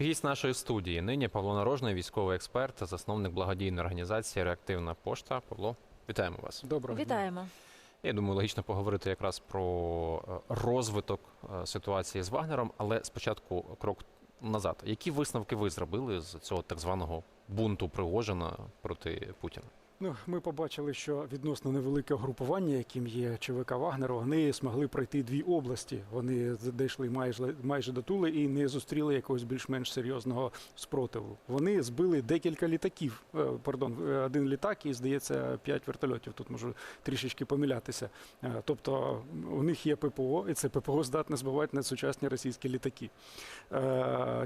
Гість нашої студії нині Павло Нарожний, військовий експерт, засновник благодійної організації Реактивна пошта. Павло, вітаємо вас. Доброго дня. Вітаємо. Я думаю, логічно поговорити якраз про е, розвиток е, ситуації з Вагнером, але спочатку крок назад. Які висновки ви зробили з цього так званого бунту Пригожина проти Путіна? Ну, ми побачили, що відносно невелике групування, яким є ЧВК Вагнер, вони змогли пройти дві області. Вони дійшли майже майже до Тули і не зустріли якогось більш-менш серйозного спротиву. Вони збили декілька літаків. е, Пардон, е, один літак і здається п'ять вертольотів. Тут можу трішечки помилятися. Е, Тобто у них є ППО, і це ППО здатне збивати надсучасні російські літаки.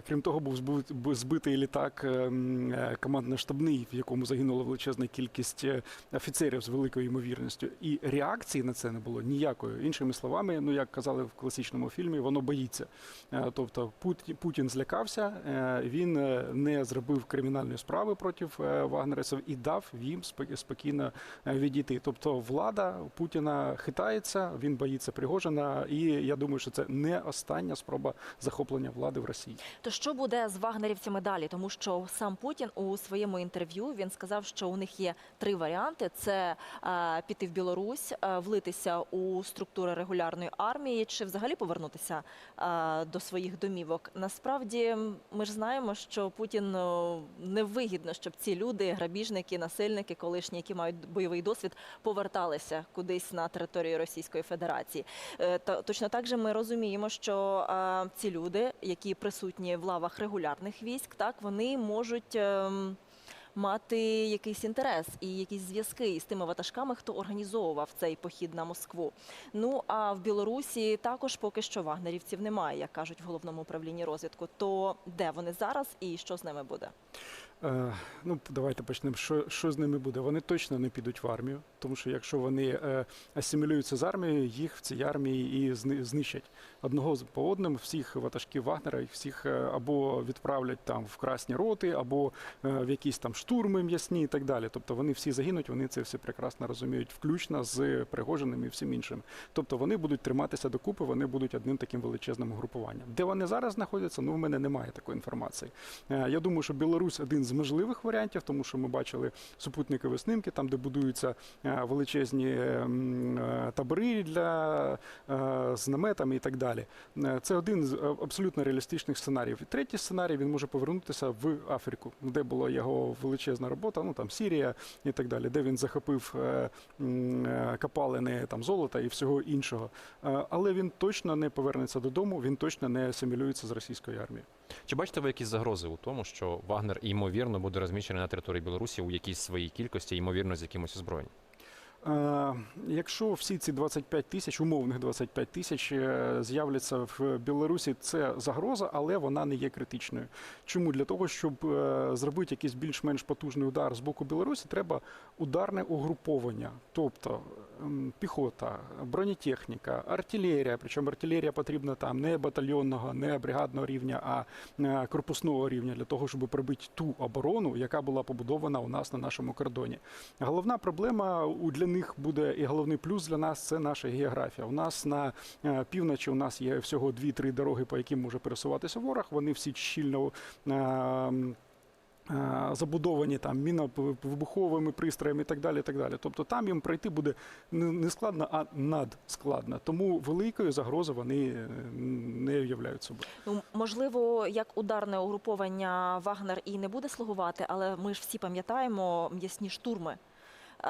Крім того, був збитий літак е, м, е, командно-штабний, в якому загинула величезна кількість е, офіцерів з великою ймовірністю. І реакції на це не було ніякої. Іншими словами, ну як казали в класичному фільмі, воно боїться. Е, Тобто Пут- Путін злякався, е, він не зробив кримінальної справи проти вагнересів і дав їм спок- спокійно відійти. Тобто влада Путіна хитається, він боїться Пригожина, і я думаю, що це не остання спроба захоплення влади в Росії. То що буде з вагнерівцями далі? Тому що сам Путін у своєму інтерв'ю він сказав, що у них є три варіанти: це е, піти в Білорусь, е, влитися у структури регулярної армії, чи взагалі повернутися е, до своїх домівок. Насправді, ми ж знаємо, що Путіну невигідно, щоб ці люди, грабіжники, насильники, колишні, які мають бойовий досвід, поверталися кудись на територію Російської Федерації. Точно так же ми розуміємо, що ці люди, які присутні в лавах регулярних військ, так вони можуть. Мати якийсь інтерес і якісь зв'язки із тими ватажками, хто організовував цей похід на Москву. Ну а в Білорусі також поки що вагнерівців немає, як кажуть в головному управлінні розвідку. То де вони зараз і що з ними буде? Е, ну, давайте почнемо. Що, що з ними буде? Вони точно не підуть в армію, тому що якщо вони е, асимілюються з армією, їх в цій армії і зни- знищать. Одного по одному всіх ватажків Вагнера, їх всіх е, або відправлять там в красні роти, або е, в якісь там штурми м'ясні і так далі. Тобто вони всі загинуть, вони це все прекрасно розуміють, включно з Пригожиним і всім іншим. Тобто вони будуть триматися докупи, вони будуть одним таким величезним групуванням. Де вони зараз знаходяться? Ну, в мене немає такої інформації. Е, Я думаю, що Білорусь один з можливих варіантів, тому що ми бачили супутникові снимки, там де будуються величезні табори для з наметами і так далі. Е, Це один з е, абсолютно реалістичних сценаріїв. Третій сценарій він може повернутися в Африку, де була його величезна робота, ну там Сірія і так далі, де він захопив е, м, копалини там золота і всього іншого. Але він точно не повернеться додому, він точно не асимілюється з російською армією. Чи бачите ви якісь загрози у тому, що Вагнер ймовірно буде розміщений на території Білорусі у якійсь своїй кількості, ймовірно, з якимось озброєнням? Е, Якщо всі ці 25 тисяч, умовних 25 тисяч е, з'являться в Білорусі, це загроза, але вона не є критичною. Чому для того, щоб е, зробити якийсь більш-менш потужний удар з боку Білорусі, треба ударне угруповання, тобто піхота, бронетехніка, артилерія. Причому артилерія потрібна там не батальйонного, не бригадного рівня, а е, корпусного рівня для того, щоб пробити ту оборону, яка була побудована у нас на нашому кордоні. Головна проблема для них буде і головний плюс для нас це наша географія. У нас на е, півночі у нас є всього дві-три дороги, по яким може пересуватися ворог. Вони всі щільно. Е, Забудовані там міновибуховими пристроями і так далі. так далі. Тобто там їм пройти буде не складно, а надскладно. Тому великою загрози вони е, не являють собою. Ну можливо, як ударне угруповання Вагнер і не буде слугувати, але ми ж всі пам'ятаємо м'ясні штурми. Е,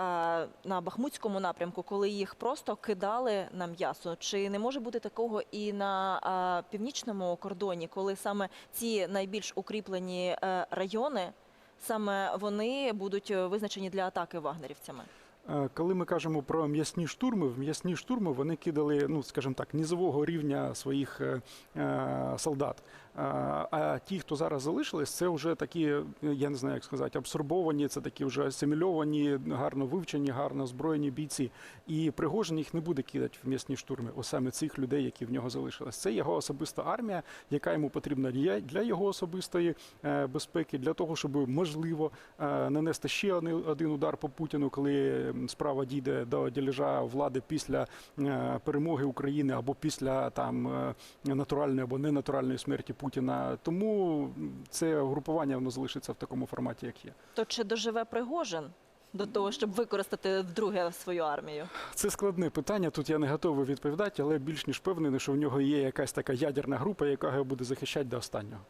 На Бахмутському напрямку, коли їх просто кидали на м'ясо, чи не може бути такого і на е, північному кордоні, коли саме ці найбільш укріплені е, райони, саме вони будуть визначені для атаки вагнерівцями? Коли ми кажемо про м'ясні штурми, в м'ясні штурми вони кидали, ну скажімо так, низового рівня своїх солдат. А ті, хто зараз залишились, це вже такі, я не знаю, як сказати, абсорбовані, це такі вже асимільовані, гарно вивчені, гарно озброєні бійці. І Пригожин їх не буде кидати в м'ясні штурми, ось саме цих людей, які в нього залишились. Це його особиста армія, яка йому потрібна для- його особистої е, безпеки, для того, щоб можливо е, нанести ще один удар по Путіну, коли справа дійде до ділежа влади після е, перемоги України або після там натуральної або ненатуральної смерті Путіна. Путіна. Тому це групування воно залишиться в такому форматі, як є. То чи доживе Пригожин до того, щоб використати вдруге свою армію? Це складне питання. Тут я не готовий відповідати, але більш ніж впевнений, що в нього є якась така ядерна група, яка його буде захищати до останнього.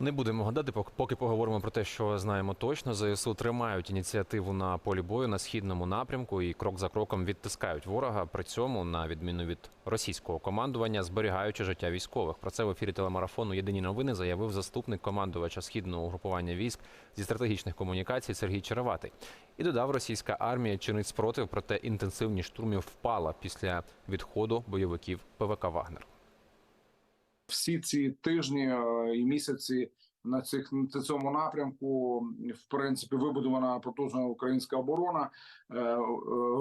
Не будемо гадати, пок- поки поговоримо про те, що знаємо точно. ЗСУ тримають ініціативу на полі бою на східному напрямку і крок за кроком відтискають ворога. При цьому, на відміну від російського командування, зберігаючи життя військових. Про це в ефірі телемарафону Єдині новини заявив заступник командувача східного угрупування військ зі стратегічних комунікацій Сергій Череватий. І додав, російська армія чинить спротив, проте інтенсивність штурмів впала після відходу бойовиків ПВК Вагнер. Всі ці тижні е, і місяці на цих на цьому напрямку, в принципі, вибудована потужна українська оборона. Е, е,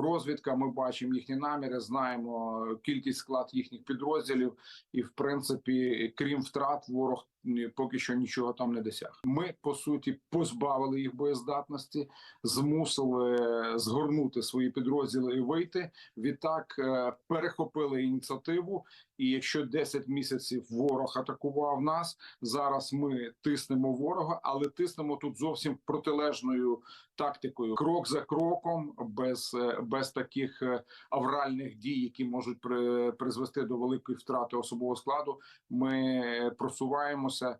Розвідка. Ми бачимо їхні наміри, знаємо кількість склад їхніх підрозділів, і в принципі, крім втрат, ворог поки що нічого там не досяг. Ми по суті позбавили їх боєздатності, змусили згорнути свої підрозділи і вийти. Відтак е, перехопили ініціативу. І якщо 10 місяців ворог атакував нас, зараз ми тиснемо ворога, але тиснемо тут зовсім протилежною тактикою, крок за кроком, без, е, без таких е, авральних дій, які можуть при, призвести до великої втрати особового складу. Ми просуваємося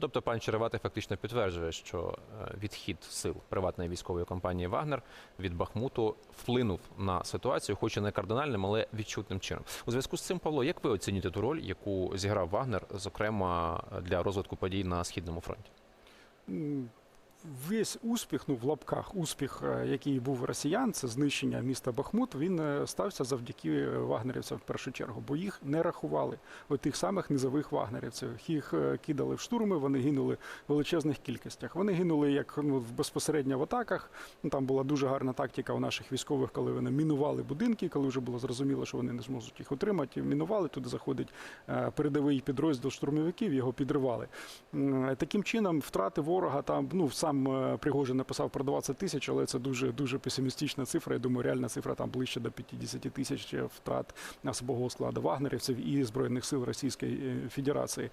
Тобто пан Череватий фактично підтверджує, що е, відхід сил приватної військової компанії Вагнер від Бахмуту вплинув на ситуацію, хоч і не кардинальним, але відчутним чином. У зв'язку з цим, Павло, як ви оцінюєте ту роль, яку зіграв Вагнер, зокрема для розвитку подій на східному фронті? Весь успіх, ну в лапках, успіх, е, який був росіян, це знищення міста Бахмут. Він е, стався завдяки вагнерівцям в першу чергу, бо їх не рахували. От тих самих низових вагнерівців. Їх е, кидали в штурми, вони гинули в величезних кількостях. Вони гинули як ну, безпосередньо в атаках. Ну, там була дуже гарна тактика у наших військових, коли вони мінували будинки, коли вже було зрозуміло, що вони не зможуть їх утримати. Мінували туди заходить передовий підрозділ штурмовиків, його підривали. Таким чином, втрати ворога там, ну сам е, Пригожин написав про 20 тисяч, але це дуже дуже песимістична цифра. Я думаю, реальна цифра там ближче до 50 тисяч втрат особового складу вагнерівців і збройних сил Російської е, Федерації.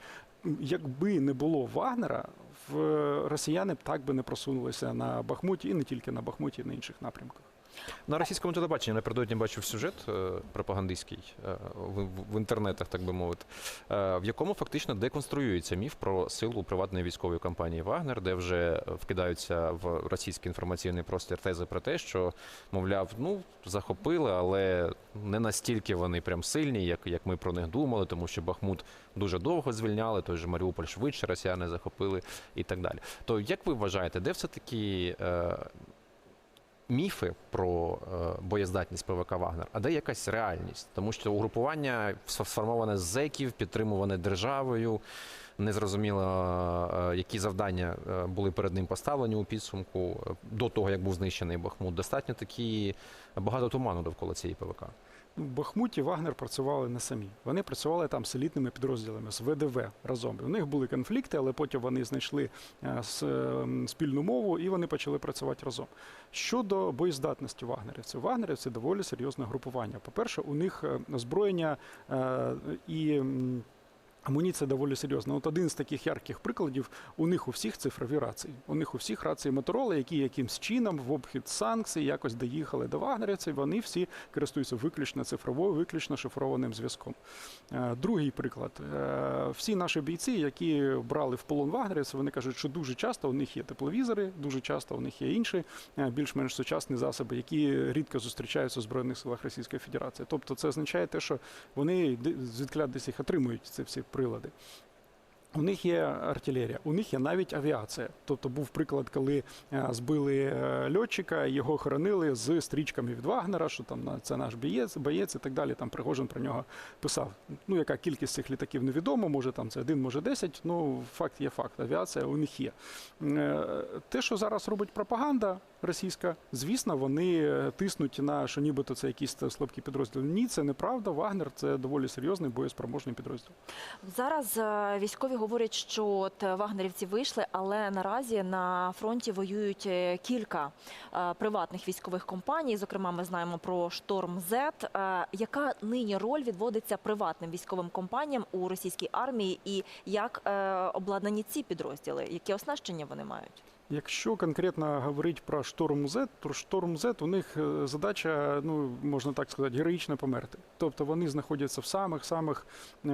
Якби не було Вагнера, в е, росіяни б так би не просунулися на Бахмуті і не тільки на Бахмуті, і на інших напрямках. На російському телебаченні напередодні бачив сюжет е, пропагандистський е, в, інтернетах, так би мовити, е, в якому фактично деконструюється міф про силу приватної військової компанії Вагнер, де вже вкидаються в російський інформаційний простір тези про те, що мовляв, ну захопили, але не настільки вони прям сильні, як, як ми про них думали, тому що Бахмут дуже довго звільняли, той же Маріуполь швидше росіяни захопили і так далі. То як ви вважаєте, де все таки міфи про е, боєздатність ПВК Вагнер, а де якась реальність, тому що угрупування сф- сформоване з зеків, підтримуване державою. Незрозуміло, зрозуміло які завдання е, були перед ним поставлені у підсумку е, до того, як був знищений Бахмут. Достатньо такі багато туману довкола цієї ПВК. В Бахмуті Вагнер працювали не самі. Вони працювали там з елітними підрозділами, з ВДВ разом. У них були конфлікти, але потім вони знайшли е, ем, спільну мову і вони почали працювати разом. Щодо боєздатності вагнерівців, вагнерівці доволі серйозне групування. По-перше, у них е, озброєння е, і. Амуніція доволі серйозна. От один з таких ярких прикладів у них у всіх цифрові рації. У них у всіх рації Моторола, які якимсь чином в обхід санкцій якось доїхали до вагнерівців. Вони всі користуються виключно цифровою, виключно шифрованим зв'язком. Е, Другий приклад: Е, всі наші бійці, які брали в полон вагнерівців, вони кажуть, що дуже часто у них є тепловізори, дуже часто у них є інші е, більш-менш сучасні засоби, які рідко зустрічаються у збройних силах Російської Федерації. Тобто, це означає те, що вони де- звідкля десь їх отримують ці всі прилади. У них є артилерія, у них є навіть авіація. Тобто був приклад, коли е, збили е, льотчика, його хоронили з стрічками від Вагнера, що там на- це наш боєць, боєць і так далі. Там Пригожин про нього писав. Ну, яка кількість цих літаків невідомо, може там це один, може десять. Ну, факт є факт. Авіація у них є. Е, Те, що зараз робить пропаганда, російська. Звісно, вони е, тиснуть на що нібито це якісь слабкі підрозділи. Ні, це неправда. Вагнер це доволі серйозний боєспроможний підрозділ. Зараз е, військові говорять, що от е, вагнерівці вийшли, але наразі на фронті воюють кілька приватних військових компаній. Зокрема, ми знаємо про Шторм Z. Яка нині роль відводиться приватним військовим компаніям у російській армії, і як обладнані ці підрозділи? Яке оснащення вони мають? Якщо конкретно говорити про шторм Z, то шторм Z у них е, задача, ну можна так сказати, героїчно померти. Тобто вони знаходяться в самих самих е,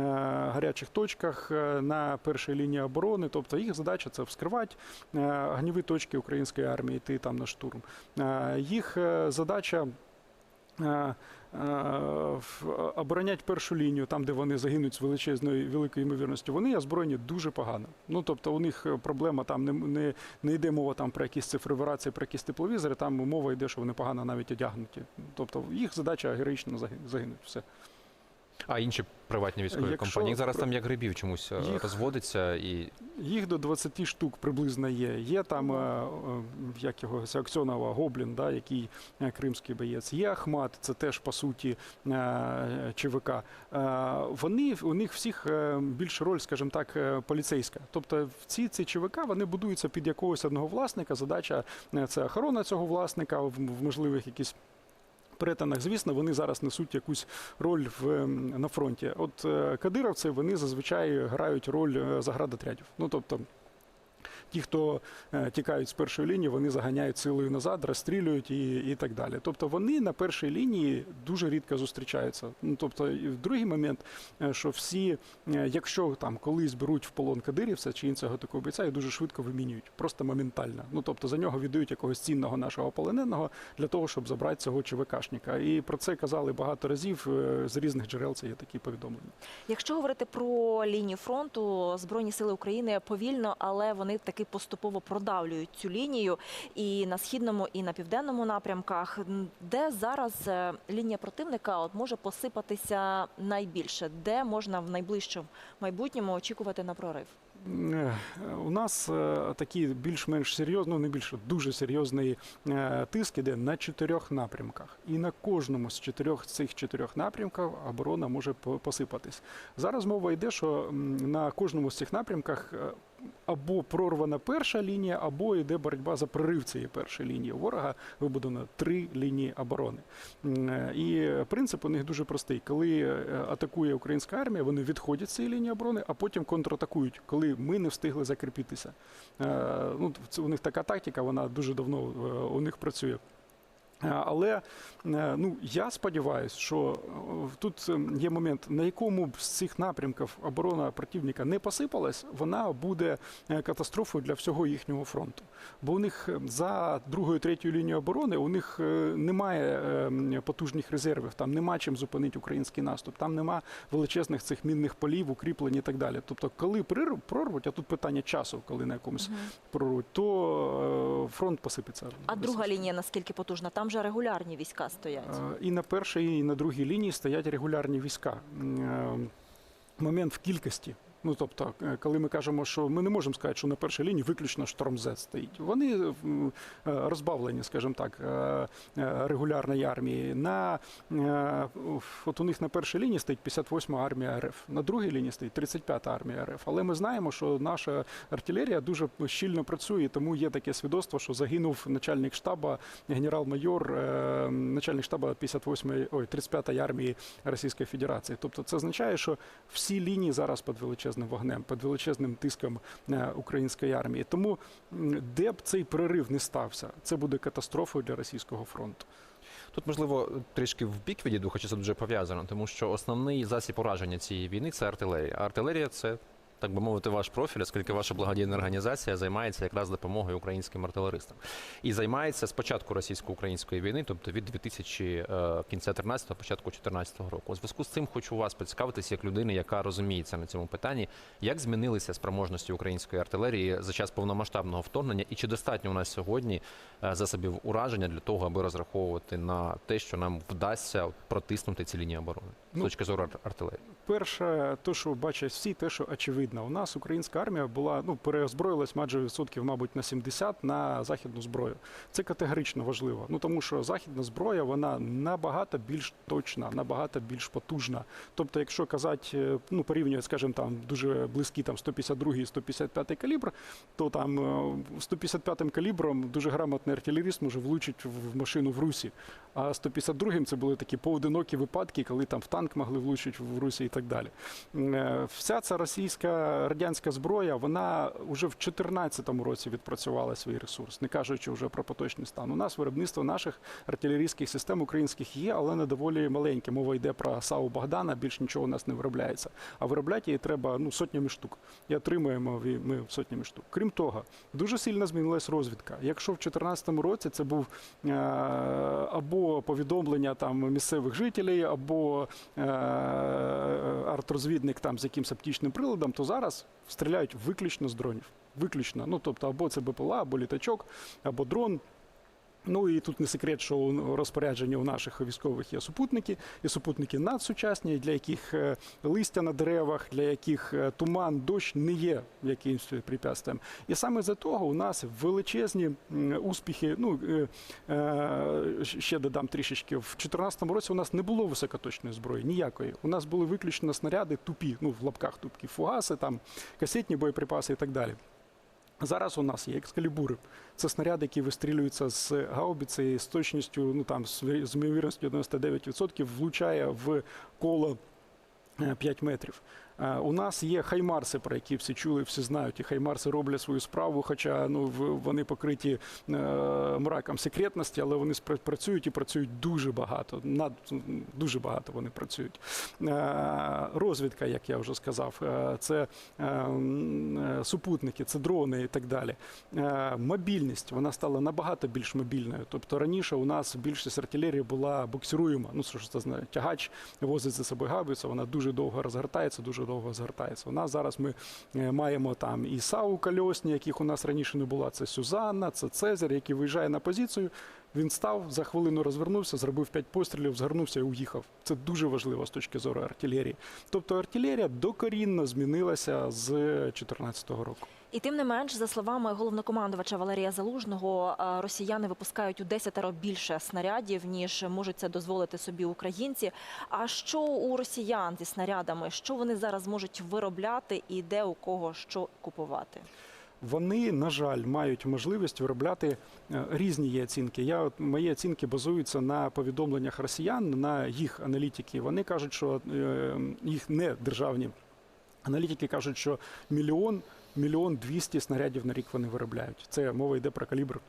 гарячих точках е, на першій лінії оборони. Тобто їх задача це вскривати е, огніві точки української армії, йти там на штурм. Е, їх е, задача. Е, е, оборонять першу лінію, там, де вони загинуть з величезною великою ймовірністю, вони озброєні дуже погано. Ну тобто у них е, проблема там не, не, не йде мова там про якісь цифрові рації, про якісь тепловізори, там мова йде, що вони погано навіть одягнуті. Тобто їх задача героїчно заги- загинуть. Все. А інші приватні військові Якщо компанії їх зараз про- там як грибів чомусь е, Їх- розводиться і Їх до 20 штук приблизно є. Є там е, е, як його це Аксьонова Гоблін, да, який е, кримський боєць. Є Ахмат, це теж по суті е, ЧВК. Е, Вони у них всіх е, більша роль, скажімо так, е, поліцейська. Тобто ці, ці ЧВК вони будуються під якогось одного власника. Задача е, це охорона цього власника в, в можливих якісь. Перетинах, звісно, вони зараз несуть якусь роль в, ем, на фронті. От е, кадировці вони зазвичай грають роль е, заградотрядів. Ну тобто. Ті, хто е, тікають з першої лінії, вони заганяють силою назад, розстрілюють і, і так далі. Тобто вони на першій лінії дуже рідко зустрічаються. Ну тобто, і в другий момент, е, що всі, е, якщо там колись беруть в полон кадирівця чи іншого такого бійця, їх дуже швидко вимінюють, просто моментально. Ну тобто за нього віддають якогось цінного нашого полоненого для того, щоб забрати цього ЧВКшника. І про це казали багато разів з різних джерел. Це є такі повідомлення. Якщо говорити про лінію фронту, збройні сили України повільно, але вони таки поступово продавлюють цю лінію і на східному, і на південному напрямках. Де зараз е, лінія противника от може посипатися найбільше, де можна в найближчому майбутньому очікувати на прорив? У нас е, такий більш-менш серйозний, ну не більше, дуже серйозний е, тиск іде на чотирьох напрямках. І на кожному з чотирьох цих чотирьох напрямків оборона може посипатись. Зараз мова йде, що на кожному з цих напрямках або прорвана перша лінія, або йде боротьба за прорив цієї першої лінії. Ворога вибудовано три лінії оборони. Е, І принцип у них дуже простий. Коли е, атакує українська армія, вони відходять з цієї лінії оборони, а потім контратакують, коли ми не встигли закріпитися. Е, Ну, у них така тактика, вона дуже давно у них працює. Е, Але е, ну я сподіваюся, що е, тут є момент, на якому б з цих напрямків оборона противника не посипалась, вона буде катастрофою для всього їхнього фронту. Бо у них за другою, третьою лінією оборони у них немає потужних резервів, там нема чим зупинити український наступ, там нема величезних цих мінних полів, укріплень і так далі. Тобто, коли прорвуть, а тут питання часу, коли на якомусь прорвуть, то фронт посипеться. А друга лінія наскільки потужна? Там же регулярні війська стоять. І на першій, і на другій лінії стоять регулярні війська. Е, Момент в кількості. Ну тобто, е, коли ми кажемо, що ми не можемо сказати, що на першій лінії виключно штормзет стоїть. Вони е, розбавлені, скажімо так, е, е, регулярної армії. На е, от у них на першій лінії стоїть 58 армія РФ, на другій лінії стоїть 35-та армія РФ. Але ми знаємо, що наша артилерія дуже щільно працює, тому є таке свідоцтво, що загинув начальник штабу, генерал-майор, е, начальник штабу 58 ой, 35-ї армії Російської Федерації. Тобто це означає, що всі лінії зараз під величезним вогнем, під величезним тиском е, української армії. Тому де б цей прорив не стався, це буде катастрофою для російського фронту. Тут, можливо, трішки в бік відійду, хоча це дуже пов'язано, тому що основний засіб ураження цієї війни це артилерія. А артилерія це, так би мовити, ваш профіль, оскільки ваша благодійна організація займається якраз допомогою українським артилеристам. І займається з початку російсько-української війни, тобто від 2000, е, кінця 13-го, початку 14-го року. У зв'язку з цим хочу вас поцікавитися як людини, яка розуміється на цьому питанні, як змінилися спроможності української артилерії за час повномасштабного вторгнення, і чи достатньо у нас сьогодні е, засобів ураження для того, аби розраховувати на те, що нам вдасться протиснути ці лінії оборони з Ну, точки зору артилерії? Перше, то, що бачать всі, те, що очевидно. Західна. У нас українська армія була ну переозброїлась майже відсотків, мабуть, на 70 на західну зброю. Це категорично важливо. Ну тому що західна зброя вона набагато більш точна, набагато більш потужна. Тобто, якщо казати, е, ну порівнює, скажімо, там дуже близькі там 152 і 155 калібр, то там е, 155 калібром дуже грамотний артилеріст може влучити в машину в русі. А 152-м це були такі поодинокі випадки, коли там в танк могли влучити в Русі і так далі. Е, Вся ця російська радянська зброя, вона вже в 2014 році відпрацювала свій ресурс, не кажучи вже про поточний стан. У нас виробництво наших артилерійських систем українських є, але не доволі маленьке. Мова йде про САУ Богдана, більш нічого у нас не виробляється. А виробляти її треба ну, сотнями штук. І отримуємо ми сотнями штук. Крім того, дуже сильно змінилась розвідка. Якщо в 2014 році це був е, або повідомлення там місцевих жителів, або е, артрозвідник там з якимось оптичним приладом, то зараз стріляють виключно з дронів. Виключно. Ну тобто, або це БПЛА, або літачок, або дрон. Ну і тут не секрет, що у розпорядженні у наших військових є супутники, і супутники надсучасні, для яких е, листя на деревах, для яких е, туман, дощ не є якимось препятствием. І саме за того у нас величезні успіхи. Ну е, ще додам трішечки. В 2014 році у нас не було високоточної зброї, ніякої. У нас були виключно снаряди тупі, ну в лапках тупкі, фугаси, там касетні боєприпаси і так далі. Зараз у нас є екскалібури. Це снаряди, які вистрілюються з гаубиці з точністю, ну там з ві- з ймовірністю 99% влучає в коло е, 5 метрів. Е, У нас є хаймарси, про які всі чули, всі знають. І хаймарси роблять свою справу, хоча ну вони покриті е, мраком секретності, але вони працюють і працюють дуже багато. Над дуже багато вони працюють. Е, Розвідка, як я вже сказав, це супутники, це дрони і так далі. Мобільність вона стала набагато більш мобільною. Тобто раніше у нас більшість артилерії була буксируєма. Ну що ж це знає, тягач возить за собою габицю, вона дуже довго розгортається, дуже довго згортається. У нас зараз ми е, маємо там і САУ Кальосні, яких у нас раніше не було. Це Сюзанна, це Цезарь, який виїжджає на позицію. Він став за хвилину розвернувся, зробив п'ять пострілів, згорнувся і уїхав. Це дуже важливо з точки зору артилерії. Тобто артилерія докорінно змінилася з 2014 року. І тим не менш, за словами головнокомандувача Валерія Залужного, е, росіяни випускають у десятеро більше снарядів, ніж можуть це дозволити собі українці. А що у росіян зі снарядами? Що вони зараз можуть виробляти і де у кого що купувати? Вони, на жаль, мають можливість виробляти е, різні є оцінки. Я от мої оцінки базуються на повідомленнях росіян, на їх аналітики. Вони кажуть, що е, їх не державні аналітики кажуть, що мільйон мільйон двісті снарядів на рік вони виробляють. Це мова йде про калібр.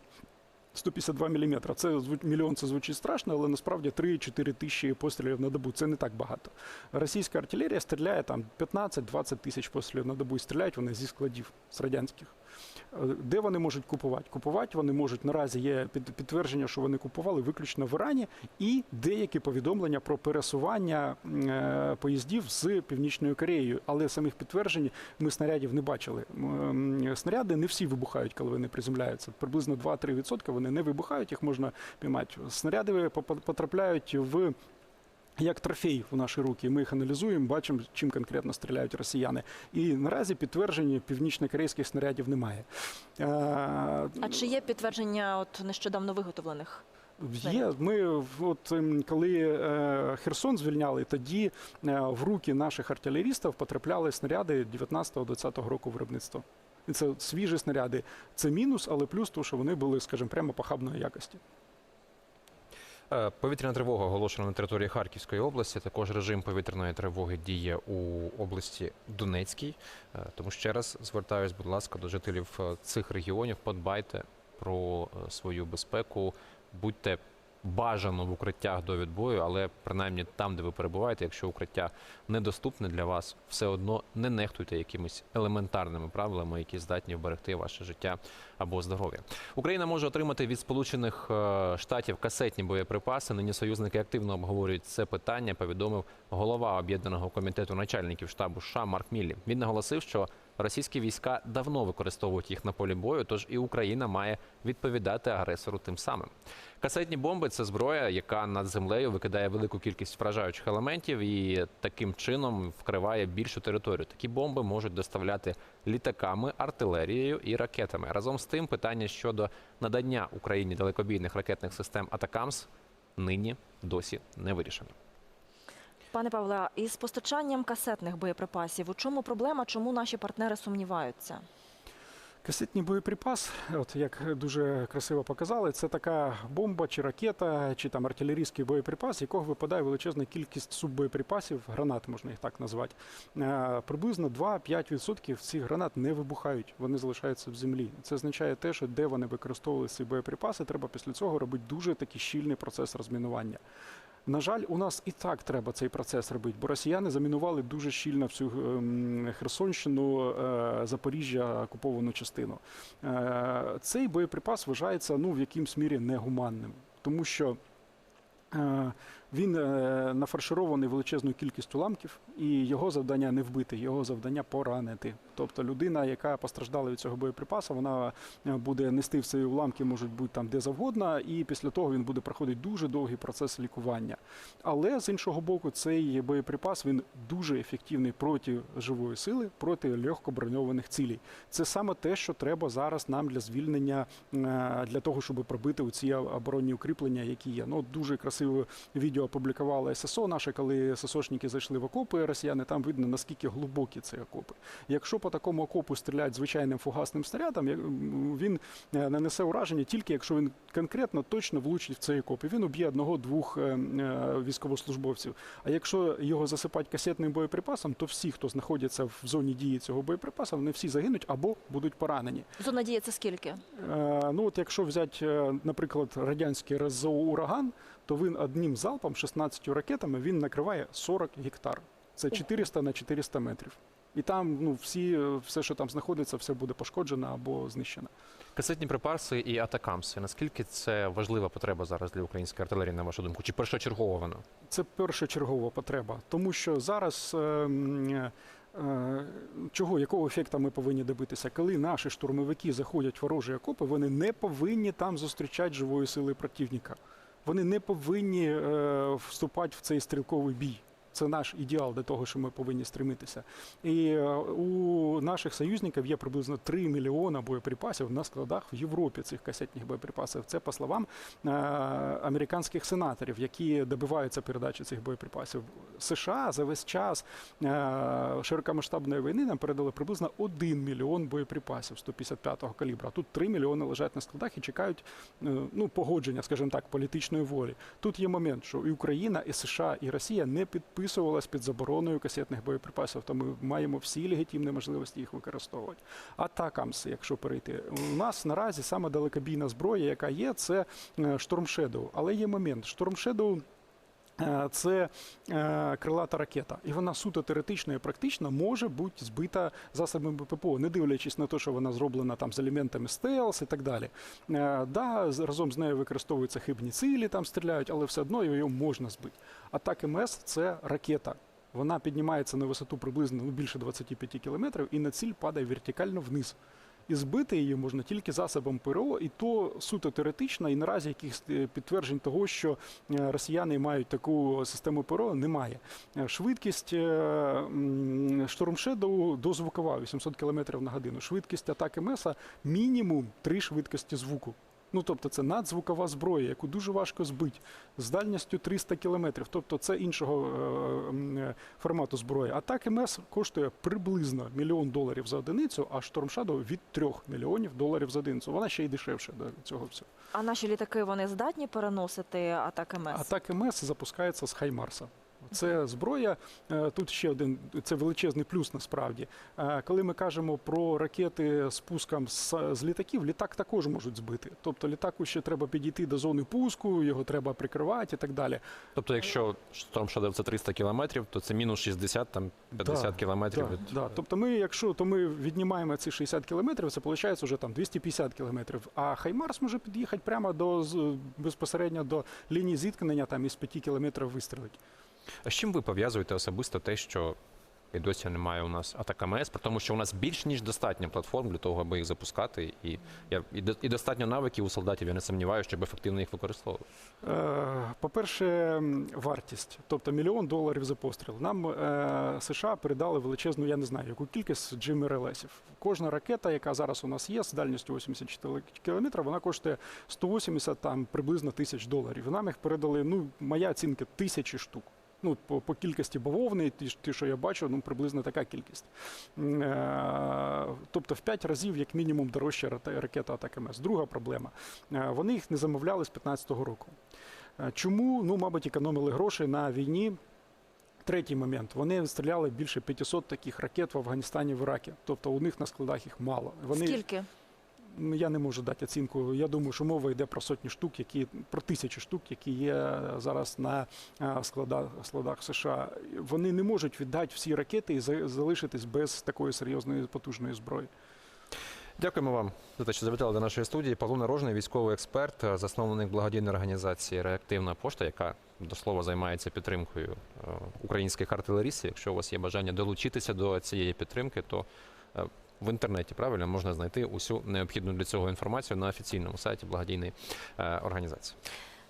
152 мм. Це мільйон це звучить страшно, але насправді 3-4 тисячі пострілів на добу. Це не так багато. Російська артилерія стріляє там 15-20 тисяч пострілів на добу і стріляють вони зі складів з радянських. Е, Де вони можуть купувати? Купувати вони можуть наразі є під- підтвердження, що вони купували виключно в Ірані, і деякі повідомлення про пересування е, поїздів з Північною Кореєю. Але самих підтверджень ми снарядів не бачили. Снаряди не всі вибухають, коли вони приземляються. Приблизно 2-3% вони не вибухають, їх можна піймати. Снаряди потрапляють в як трофей в наші руки. Ми їх аналізуємо, бачимо, чим конкретно стріляють росіяни. І наразі підтвердження північно-корейських снарядів немає. Е, А чи є підтвердження от нещодавно виготовлених? Є. Ми от ем, коли е, Херсон звільняли, тоді е, в руки наших артилерістів потрапляли снаряди 19-20 року виробництва. І це свіжі снаряди. Це мінус, але плюс, то, що вони були, скажімо, прямо похабної якості. Е, Повітряна тривога оголошена на території Харківської області. Також режим повітряної тривоги діє у області Донецькій. Е, Тому ще раз звертаюсь, будь ласка, до жителів е, цих регіонів. Подбайте про свою безпеку, будьте бажано в укриттях до відбою, але принаймні там, де ви перебуваєте, якщо укриття недоступне для вас, все одно не нехтуйте якимись елементарними правилами, які здатні вберегти ваше життя або здоров'я. Україна може отримати від Сполучених е, Штатів касетні боєприпаси. Нині союзники активно обговорюють це питання. Повідомив голова об'єднаного комітету начальників штабу США Марк Міллі. Він наголосив, що Російські війська давно використовують їх на полі бою, тож і Україна має відповідати агресору тим самим. Касетні бомби це зброя, яка над землею викидає велику кількість вражаючих елементів і таким чином вкриває більшу територію. Такі бомби можуть доставляти літаками, артилерією і ракетами. Разом з тим, питання щодо надання Україні далекобійних ракетних систем Атакамс нині досі не вирішено. Пане Павле, із постачанням касетних боєприпасів, у чому проблема? Чому наші партнери сумніваються? Касетний боєприпас, от як дуже красиво показали, це така бомба чи ракета, чи там артилерійський боєприпас, якого випадає величезна кількість суббоєприпасів, гранат можна їх так назвати. Е, Приблизно 2-5% цих гранат не вибухають, вони залишаються в землі. Це означає те, що де вони використовували ці боєприпаси, треба після цього робити дуже такий щільний процес розмінування. На жаль, у нас і так треба цей процес робити, бо росіяни замінували дуже щільно всю ем, Херсонщину, е, Запоріжжя, окуповану частину. Е, Цей боєприпас вважається ну, в якимсь мірі негуманним, тому що е, він е, нафарширований величезною кількістю уламків, і його завдання не вбити, його завдання поранити. Тобто людина, яка постраждала від цього боєприпасу, вона е, буде нести в ці уламки, можуть бути там де завгодно, і після того він буде проходити дуже довгий процес лікування. Але з іншого боку, цей боєприпас він дуже ефективний проти живої сили, проти легкоброньованих цілей. Це саме те, що треба зараз нам для звільнення, е, для того, щоб пробити у ці оборонні укріплення, які є. Ну дуже красиве відео опублікувала ССО наше, коли ССОшники зайшли в окопи росіяни. Там видно наскільки глибокі ці окопи. Якщо по такому окопу стріляти звичайним фугасним снарядом, він е, нанесе ураження тільки якщо він конкретно точно влучить в цей окоп. І він уб'є одного-двох е, е, військовослужбовців. А якщо його засипати касетним боєприпасом, то всі, хто знаходяться в зоні дії цього боєприпасу, вони всі загинуть або будуть поранені. Зона дії це скільки? Ну от якщо взяти, наприклад, радянський РСЗО ураган, то він одним залпом, 16 ракетами, він накриває 40 гектар. Це 400 на 400 метрів. І там ну всі, все, що там знаходиться, все буде пошкоджено або знищено. Касетні припаси і атакамси. Наскільки це важлива потреба зараз для української артилерії, на вашу думку? Чи першочергова вона? Це першочергова потреба, тому що зараз. е, е, е, Чого, якого ефекту ми повинні добитися? Коли наші штурмовики заходять в ворожі окопи, вони не повинні там зустрічати живої сили противника. Вони не повинні е, вступати в цей стрілковий бій. Це наш ідеал до того, що ми повинні стремитися. І е, у наших союзників є приблизно 3 мільйона боєприпасів на складах в Європі цих касетних боєприпасів. Це по словам е, американських сенаторів, які добиваються передачі цих боєприпасів. США за весь час е, широкомасштабної війни нам передали приблизно 1 мільйон боєприпасів 155-го калібра. Тут 3 мільйони лежать на складах і чекають ну, погодження, скажімо так, політичної волі. Тут є момент, що і Україна, і США, і Росія не підписувалась під забороною касетних боєприпасів, то ми маємо всі легітимні можливості їх використовувати. Атакамс, якщо перейти, у нас наразі саме далекобійна зброя, яка є, це е, Але є момент. Е, Це е, крилата ракета, і вона суто теоретично і практично може бути збита засобами ППО, не дивлячись на те, що вона зроблена там з елементами стелс і так далі. Е, да, разом з нею використовуються хибні цілі, там стріляють, але все одно її можна збити. Атак МС це ракета. Вона піднімається на висоту приблизно ну, більше 25 кілометрів, і на ціль падає вертикально вниз. І збити її можна тільки засобом ПРО, і то суто теоретично, і наразі якихось е, підтверджень того, що е, росіяни мають таку систему ПРО, немає. Е, Швидкість Storm дозвукова 800 км на годину. Швидкість атаки МЕСа мінімум три швидкості звуку. Ну, тобто це надзвукова зброя, яку дуже важко збити з дальністю 300 кілометрів. Тобто це іншого е, е, формату зброї. Атак МС коштує приблизно мільйон доларів за одиницю, а Storm Shadow від 3 мільйонів доларів за одиницю. Вона ще й дешевше до цього всього. А наші літаки вони здатні переносити атаки МС? Атак МС запускається з Хаймарса. Це зброя. е, Тут ще один це величезний плюс насправді. Е, Коли ми кажемо про ракети з пуском з, з літаків, літак також можуть збити. Тобто літаку ще треба підійти до зони пуску, його треба прикривати і так далі. Тобто, якщо Storm Shadow це 300 кілометрів, то це мінус 60, там 50 Да, кілометрів. Да, від... да. Тобто ми, якщо то ми віднімаємо ці 60 кілометрів, це виходить вже там 250 кілометрів. А Хаймарс може під'їхати прямо до безпосередньо до лінії зіткнення там із 5 кілометрів вистрілить. А з чим ви пов'язуєте особисто те, що і досі немає у нас Атакамс, при тому, що у нас більш ніж достатньо платформ для того, аби їх запускати, і, я- і, і достатньо навиків у солдатів. Я не сумніваюся, щоб ефективно їх використовувати. Е, По-перше, вартість, тобто мільйон доларів за постріл. Нам е, США передали величезну, я не знаю, яку кількість GMRLS-ів. Кожна ракета, яка зараз у нас є, з дальністю 84 кілометра, вона коштує 180 там приблизно тисяч доларів. Нам їх передали, ну, моя оцінка, тисячі штук. Ну, по, по кількості бавовни, ті, ті, що я бачу, ну приблизно така кількість. Е, тобто в 5 разів, як мінімум, дорожча ракета Атакамс. Друга проблема. Е, Вони їх не замовляли з 15-го року. Е, Чому? Ну, мабуть, економили гроші на війні. Третій момент. Вони стріляли більше 500 таких ракет в Афганістані, в Іракі. Тобто у них на складах їх мало. Вони, Скільки? Я не можу дати оцінку. Я думаю, що мова йде про сотні штук, які про тисячі штук, які є зараз на е, складах, складах США. Вони не можуть віддати всі ракети і за- залишитись без такої серйозної потужної зброї. Дякуємо вам за те, що завітали до нашої студії. Павло Нарожний, військовий експерт, е, засновник благодійної організації Реактивна пошта, яка до слова займається підтримкою е, українських артилерістів. Якщо у вас є бажання долучитися до цієї підтримки, то е, в інтернеті правильно можна знайти усю необхідну для цього інформацію на офіційному сайті благодійної е, організації.